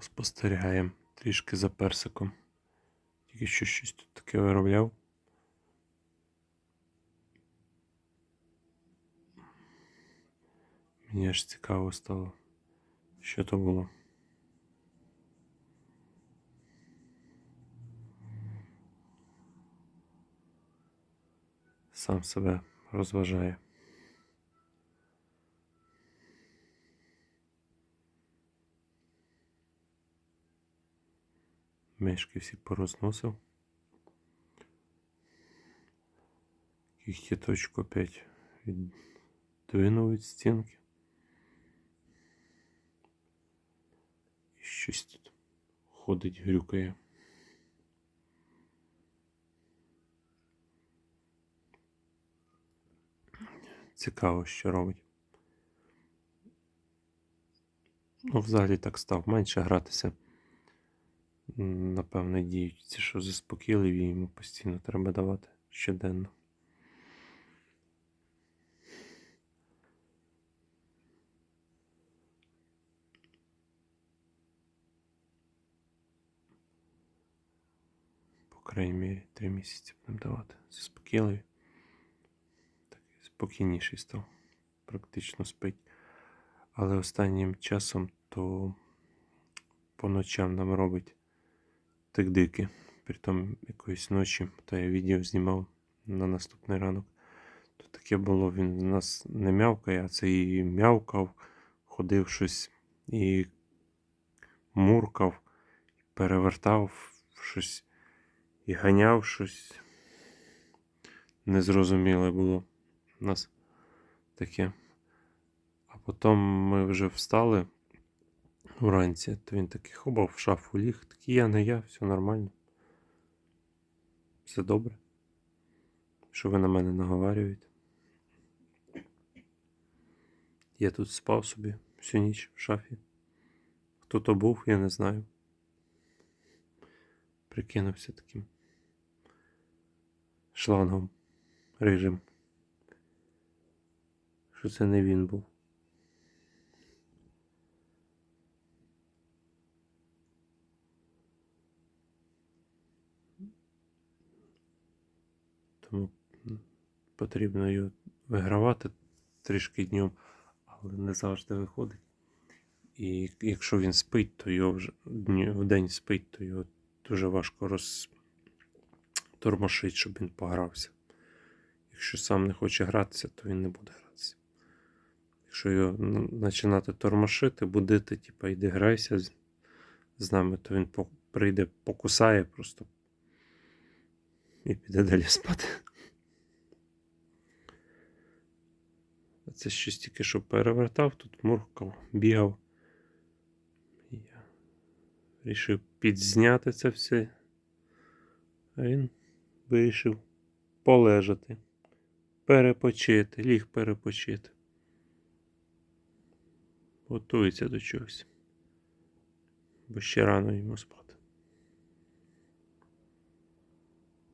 Поспостерігаємо трішки за персиком. Тільки що щось тут таке виробляв. Мені аж цікаво стало, що то було. Сам себе розважає. Мишки всі порозносив. Кіхтіточку опять віддвинув від стінки. І щось тут ходить, грюкає. Цікаво, що робить. Ну, взагалі так став менше гратися. Напевно, діють ці, що заспокійливі, йому постійно треба давати щоденно. Крайній мірі три місяці будемо давати. Заспокійливі. Такий спокійніший став. Практично спить. Але останнім часом то по ночам нам робить тик-дики. Притом якоїсь ночі, то я відео знімав на наступний ранок. То таке було, він у нас не мявкає, а це і мявкав, ходив щось і муркав, і перевертав щось і ганяв щось. Незрозуміле було у нас таке. А потім ми вже встали вранці, то він такий хобав в шафу ліг, такий я не я, все нормально. Все добре. Що ви на мене наговарюєте? Я тут спав собі всю ніч в шафі. Хто то був, я не знаю. Прикинувся таким шлангом рижим. Що це не він був. Тому потрібно його вигравати трішки днем, але не завжди виходить. І якщо він спить, то його вже в день спить, то його дуже важко розтормошити, щоб він погрався. Якщо сам не хоче гратися, то він не буде гратися. Якщо його починати тормошити, будити, типа йди грайся з нами, то він прийде, покусає просто і піде далі спати. А це щось тільки що перевертав, тут муркав, бігав. Я вирішив підзняти це все. А він вирішив полежати, перепочити, ліг перепочити. Готується до чогось. Бо ще рано йому спати.